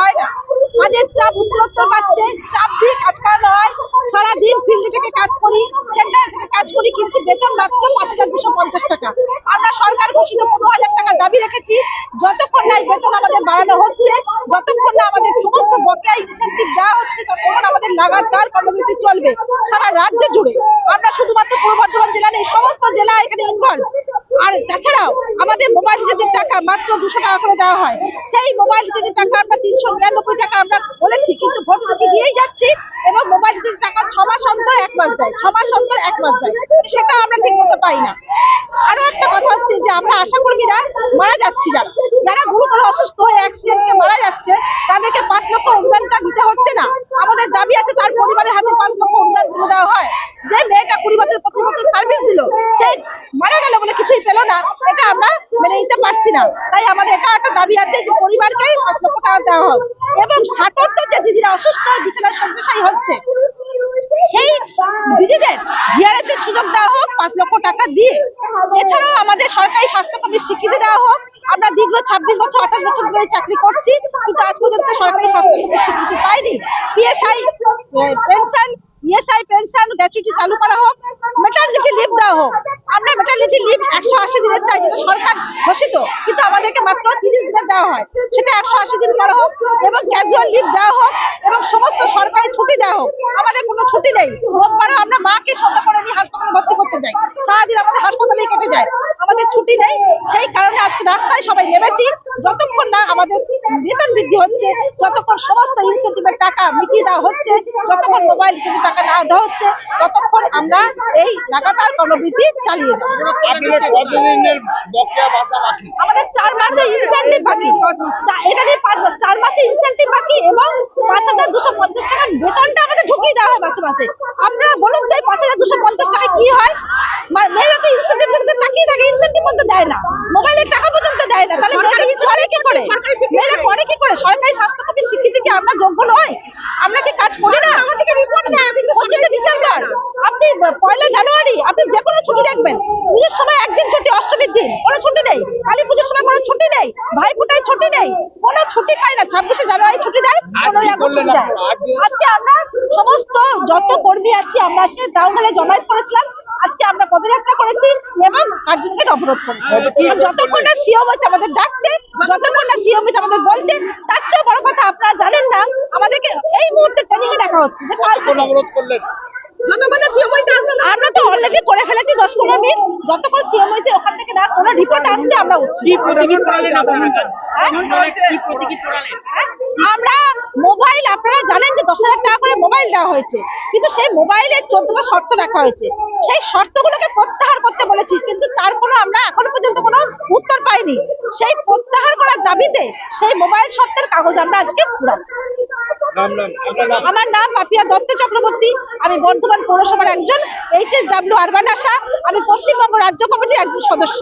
হয় না। কাজের চাপ উত্তরোত্তর পাচ্ছে চাপ দিয়ে কাজ করানো হয়। সারাদিন ফিল্ড থেকে কাজ করি, সেন্টার থেকে কাজ করি, কিন্তু বেতন মাত্র পাঁচ হাজার দুশো পঞ্চাশ টাকা আমরা সরকার ঘোষিত পনেরো হাজার টাকা দাবি রেখেছি। যতক্ষণ না এই বেতন আমাদের বাড়ানো হচ্ছে, যতক্ষণ না আমাদের সমস্ত বকেয়া ইনসেন্টিভ দেওয়া হচ্ছে, ততক্ষণ আমাদের লাগাতার কর্মবিরতি চলবে সারা রাজ্য জুড়ে। আমরা শুধুমাত্র পূর্ব বর্ধমান জেলা নেই সমস্ত জেলা এখানে ইনভলভ আর তাছাড়াও আমাদের মোবাইল রিচার্জের টাকা মাত্র দুশো টাকা করে দেওয়া হয়। সেই মোবাইল রিচার্জের টাকা আমরা তিনশো নিরানব্বই টাকা আমরা বলেছি, কিন্তু ভর্তুকি দিয়েই যাচ্ছি এবং মোবাইল রিচার্জের টাকা ছ মাস অন্তর এক মাস দেয়, ছ মাস অন্তর এক মাস দেয়। সেটা আমরা ঠিক মতো পাই না। আরও একটা কথা হচ্ছে যে আমরা আশা কর্মীরা মারা যাচ্ছি যারা। যারা গুরুতর অসুস্থ হয়ে অ্যাক্সিডেন্টে মারা যাচ্ছে, তাদেরকে পাঁচ লক্ষ অনুদানটা দিতে হচ্ছে না। আমাদের দাবি আছে তার পরিবারের হাতে পাঁচ লক্ষ অনুদান তুলে দেওয়া হয়। যে মেয়েটা কুড়ি বছর, পঁচিশ বছর সার্ভিস দিল, সে মারা গেল বলে কিছুই পেল না। এটা আমরা মেনে নিতে পারছি না। তাই আমাদের এটা একটা দাবি আছে যে পরিবারকে পাঁচ লক্ষ টাকা দেওয়া হোক। এবং ষাটোত্তর যে দিদিরা অসুস্থ, বিছানায় শয্যাশায়ী হচ্ছে দিদিদের ভিআরএস সুযোগ দেওয়া হোক, পাঁচ লক্ষ টাকা দিয়ে। এছাড়াও আমাদের সরকারি স্বাস্থ্য কর্মীর স্বীকৃতি দেওয়া হোক। আমরা দীর্ঘ ছাব্বিশ বছর, আঠাশ বছর ধরে চাকরি করছি, কিন্তু আজ পর্যন্ত সরকারি স্বাস্থ্য কর্মীর স্বীকৃতি পাইনি। PSI pension, ESI pension gratuity চালু করা হোক মেটার্নিটি লিভ দেওয়া হোক। আমরা মেটার্নিটি লিভ একশো আশি দিনের চাই, যেটা সরকার ঘোষিত, কিন্তু আমাদেরকে মাত্র তিরিশ দিনের দেওয়া হয়। সেটা একশো আশি দিন করা হোক এবং ক্যাজুয়াল লিভ দেওয়া হোক। সমস্ত সরকারি ছুটি দেওয়া হোক আমাদের কোনো ছুটি নেই। রোববারও আমরা মাকে সঙ্গে করে নিয়ে হাসপাতালে ভর্তি করতে যাই। সারাদিন আমাদের হাসপাতালেই কেটে যায়। আমাদের ছুটি নেই। সেই কারণে আজকে রাস্তায় সবাই নেমেছি। যতক্ষণ না আমাদের বেতন বৃদ্ধি হচ্ছে যতক্ষণ সমস্ত ইনসেন্টিভের টাকা মিটিয়ে দেওয়া হচ্ছে যতক্ষণ মোবাইল রিচার্জের টাকা না দেওয়া হচ্ছে ততক্ষণ আমরা এই লাগাতার কর্মবৃদ্ধি চালিয়ে যাব। আমাদের চার মাসে ইনসেন্টিভ বাকি। এটা নিয়ে পাঁচ চার মাসে ইনসেন্টিভ বাকি এবং পাঁচ হাজার দুশো পঞ্চাশ টাকার বেতনটা আমাদের ঢুকিয়ে দেওয়া হয় মাসে মাসে আপনারা বলুন তো পাঁচ হাজার দুশো পঞ্চাশ টাকা কি হয়? মেয়েরা তো ইনসেন্টিভ তাকিয়ে থাকে ইনসেন্টিভ পর্যন্ত দেয় না। মোবাইলের টাকা পর্যন্ত দেয় না। তাহলে মেয়েরা চলে কি করে? মেয়েরা করে কি করে? সরকারি স্বাস্থ্যকর্মীর স্বীকৃতি কি আমরা যোগ্য নয়? আমরা কি কাজ করি না? পঁচিশে ডিসেম্বর। আপনি পয়লা জানুয়ারি আপনি যে কোনো ছুটি দেখবেন। পুজোর সময় একদিন ছুটি অষ্টমীর দিন। কোনো ছুটি নেই। কালী পুজোর সময় কোনো ছুটি নেই। ভাই ফোটায় ছুটি নেই। কোনো ছুটি পাই না। ছাব্বিশে জানুয়ারি ছুটি দেয় আজ কি 15ই আগস্ট ছুটি দেয়। আজকে- আমরা সমস্ত যত কর্মী আছি আমরা আজকে টাউন হলে জমায়েত করেছিলাম। আজকে আমরা পদযাত্রা করেছি এবং কার্যক্রমকে অবরোধ করেছি। যতক্ষণ না সিএম আছে আমাদের ডাকছে যতক্ষণ না সিএম আমাদের বলছে তার চেয়ে বড় কথা আপনারা জানেন না আমাদেরকে এই মুহূর্তে ট্রেনিং এ ডাকা হচ্ছে। যে কাল অবরোধ করলেন? সিএম হইতে আসবে না আমরা তো অলরেডি করে ফেলেছি দশ পনেরো মিনিট। যতক্ষণ সিএম হয়েছে ওখান থেকে না কোনো রিপোর্ট আসছে আমরা উঠছি। হ্যাঁ? পড়ালেন আমরা মোবাইল আপনারা জানেন যে দশ হাজার টাকা করে মোবাইল দেওয়া হয়েছে। কিন্তু সেই মোবাইলের চোদ্দটা শর্ত রাখা হয়েছে সেই শর্তগুলোকে প্রত্যাহার করতে বলেছি কিন্তু তার কোনো আমরা এখনও পর্যন্ত কোনো উত্তর পাইনি। সেই প্রত্যাহার করার দাবিতে সেই মোবাইল শর্তের কাগজ আমরা আজকে পুরাবো। আমার নাম পাপিয়া দত্ত চক্রবর্তী আমি বর্ধমান পৌরসভার একজন H S W urban ASHA আমি পশ্চিমবঙ্গ রাজ্য কমিটির একজন সদস্য।